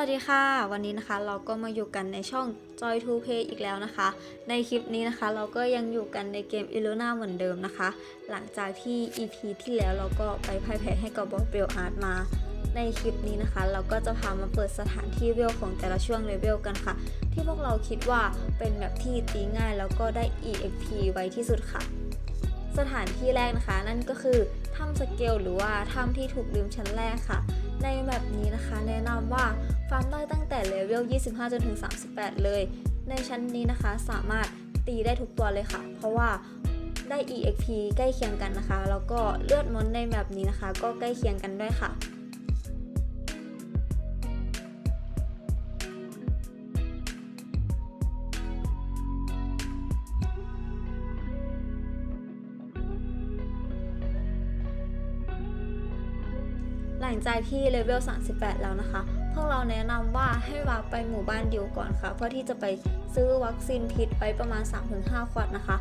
วัสดีค่ะ วันนี้นะคะเราก็มาอยู่กันในช่อง Joy to Play อีกแล้วนะคะ ในคลิปนี้นะคะเราก็ยังอยู่กันในเกม i l l u n a เหมือนเดิมนะคะ หลังจากที่ EP ที่แล้วเราก็ไปพ่ายแพ้ให้กับบอสเบลอาร์ตมา ในคลิปนี้นะคะ เราก็จะพามาเปิดสถานที่เวลของแต่ละช่วงเลเวลกันค่ะ ที่พวกเราคิดว่าเป็นแบบที่ตีง่ายแล้วก็ได้ EXP ไวที่สุดค่ะ สถานที่แรกนะคะ นั่นก็คือถ้ำสเกลหรือว่าถ้ำที่ถูกลืมชั้นแรกค่ะ ในแบบนี้นะคะแนะนำว่าฟาร์มได้ตั้งแต่เลเวล 25 จนถึง 38 เลย ในชั้นนี้นะคะสามารถตีได้ทุกตัวเลยค่ะ เพราะว่าได้ EXP ใกล้เคียงกันนะคะ แล้วก็เลือดมอนในแบบนี้นะคะ ก็ใกล้เคียงกันด้วยค่ะ หลังจากที่เลเวล 38 แล้วนะคะ พวกเราแนะนำว่าให้วาไปหมู่บ้านเดียวก่อนค่ะ เพื่อที่จะไปซื้อวัคซีนพิษไปประมาณ 3-5 ขวดนะคะ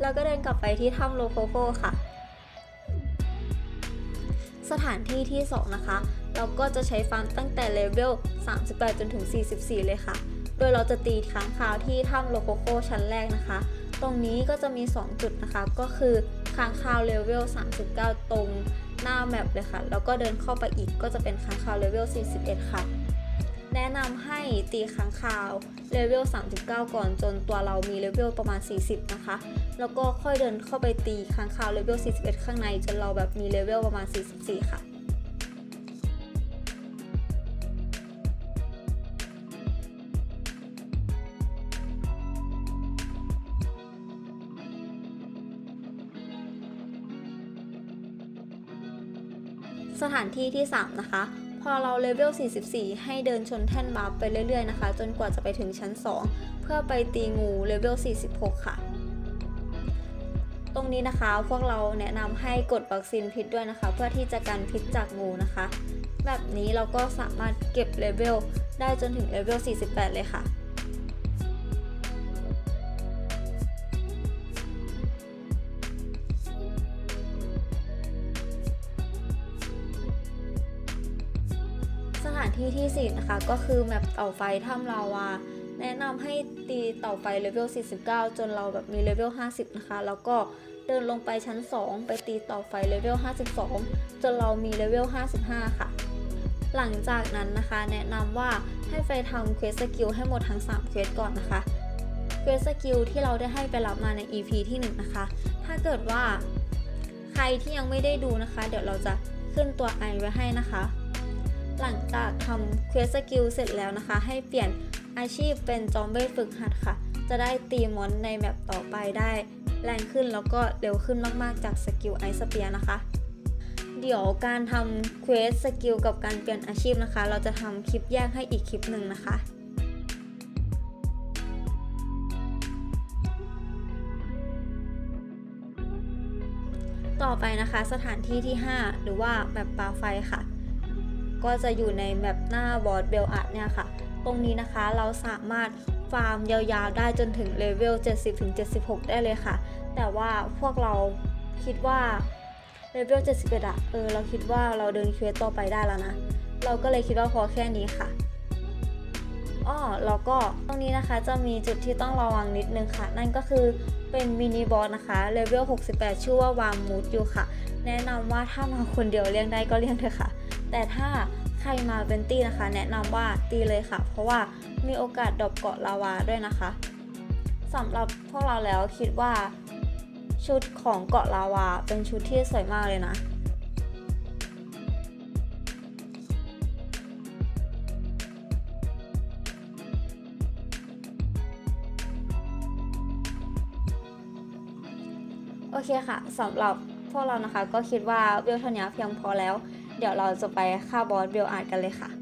แล้วก็เดินกลับไปที่ถ้ำโลโคโคค่ะ สถานที่ที่ 2 นะคะ เราก็จะใช้ฟาร์มตั้งแต่เลเวล 38 จนถึง 44 เลยค่ะ โดยเราจะตีค้างคาวที่ถ้ำโลโคโคชั้นแรกนะคะ ตรงนี้ก็จะมี 2 จุดนะคะ ก็คือค้างคาวเลเวล 39 ตรง หน้าแมปเลยค่ะ แล้วก็เดินเข้าไปอีกก็จะเป็นค้างคาวเลเวล 41 ค่ะ แนะนำให้ตีค้างคาวเลเวล 39 ก่อนจนตัวเรามีเลเวลประมาณ 40 นะคะ แล้วก็ค่อยเดินเข้าไปตีค้างคาวเลเวล 41 ข้างในจนเราแบบมีเลเวลประมาณ 44 ค่ะ สถานที่ที่ 3 นะคะ พอเราเลเวล 44 ให้เดินชนแท่นบัฟไปเรื่อยๆนะคะ จนกว่าจะไปถึงชั้น 2 เพื่อไปตีงูเลเวล 46 ค่ะ ตรงนี้นะคะพวกเราแนะนำให้กดวัคซีนพิษด้วยนะคะ เพื่อที่จะกันพิษจากงูนะคะ แบบนี้เราก็สามารถเก็บเลเวลได้จนถึงเลเวล 48 เลยค่ะานที่ที่ 4 นะคะ ก็คือแมปเต่าไฟถ้ำลาวา แนะนำให้ตีเต่าไฟเลเวล 49 จนเราแบบมีเลเวล 50 นะคะ แล้วก็เดินลงไปชั้น 2 ไปตีเต่าไฟเลเวล 52 จนเรามีเลเวล 55 ค่ะ หลังจากนั้นนะคะ แนะนำว่าให้ไปทำเควสสกิลให้หมดทั้ง 3 เควสก่อนนะคะเควสสกิลที่เราได้ให้ไปรับมาใน EP ที่ 1 นะคะ ถ้าเกิดว่าใครที่ยังไม่ได้ดูนะคะ เดี๋ยวเราจะขึ้นตัวไอไว้ให้นะคะ หลังจากทำเควสสกิลเสร็จแล้วนะคะ ให้เปลี่ยนอาชีพเป็นจอมเบ้ฝึกหัดค่ะ จะได้ตีมอนในแมปต่อไปได้ แรงขึ้นแล้วก็เร็วขึ้นมากๆจากสกิลไอสเปียนะคะ เดี๋ยวการทำเควสสกิลกับการเปลี่ยนอาชีพนะคะ เราจะทำคลิปแยกให้อีกคลิปหนึ่งนะคะต่อไปนะคะสถานที่ที่ 5 หรือว่าแบบปลาไฟค่ะ ก็จะอยู่ในแบบหน้าบอสเบลอาร์ตเนี่ยค่ะ ตรงนี้นะคะเราสามารถฟาร์มยาวๆได้จนถึงเลเวล 70-76 ได้เลยค่ะ แต่ว่าพวกเราคิดว่าเลเวล 71อะเออเราคิดว่าเราเดินเควสต่อไปได้แล้วนะ เราก็เลยคิดว่าพอแค่นี้ค่ะอ้อแล้วก็ตรงนี้นะคะจะมีจุดที่ต้องระวังนิดนึงค่ะ นั่นก็คือเป็นมินิบอสนะคะเลเวล 68 ชื่อว่าวามมูดอยู่ค่ะ แนะนำว่าถ้ามาคนเดียวเลี้ยงได้ก็เลี้ยงเถอะค่ะ แต่ถ้าใครมาเป็นตี้นะคะ แนะนำว่าตีเลยค่ะ เพราะว่ามีโอกาสดรอปเกาะลาวาด้วยนะคะสำหรับพวกเราแล้วคิดว่าชุดของเกาะลาวาเป็นชุดที่สวยมากเลยนะโอเคค่ะสำหรับพวกเรานะคะก็คิดว่าเวลเท่านี้เพียงพอแล้ว เดี๋ยวเราจะไปฆ่าบอสเบลอาร์ตกันเลยค่ะ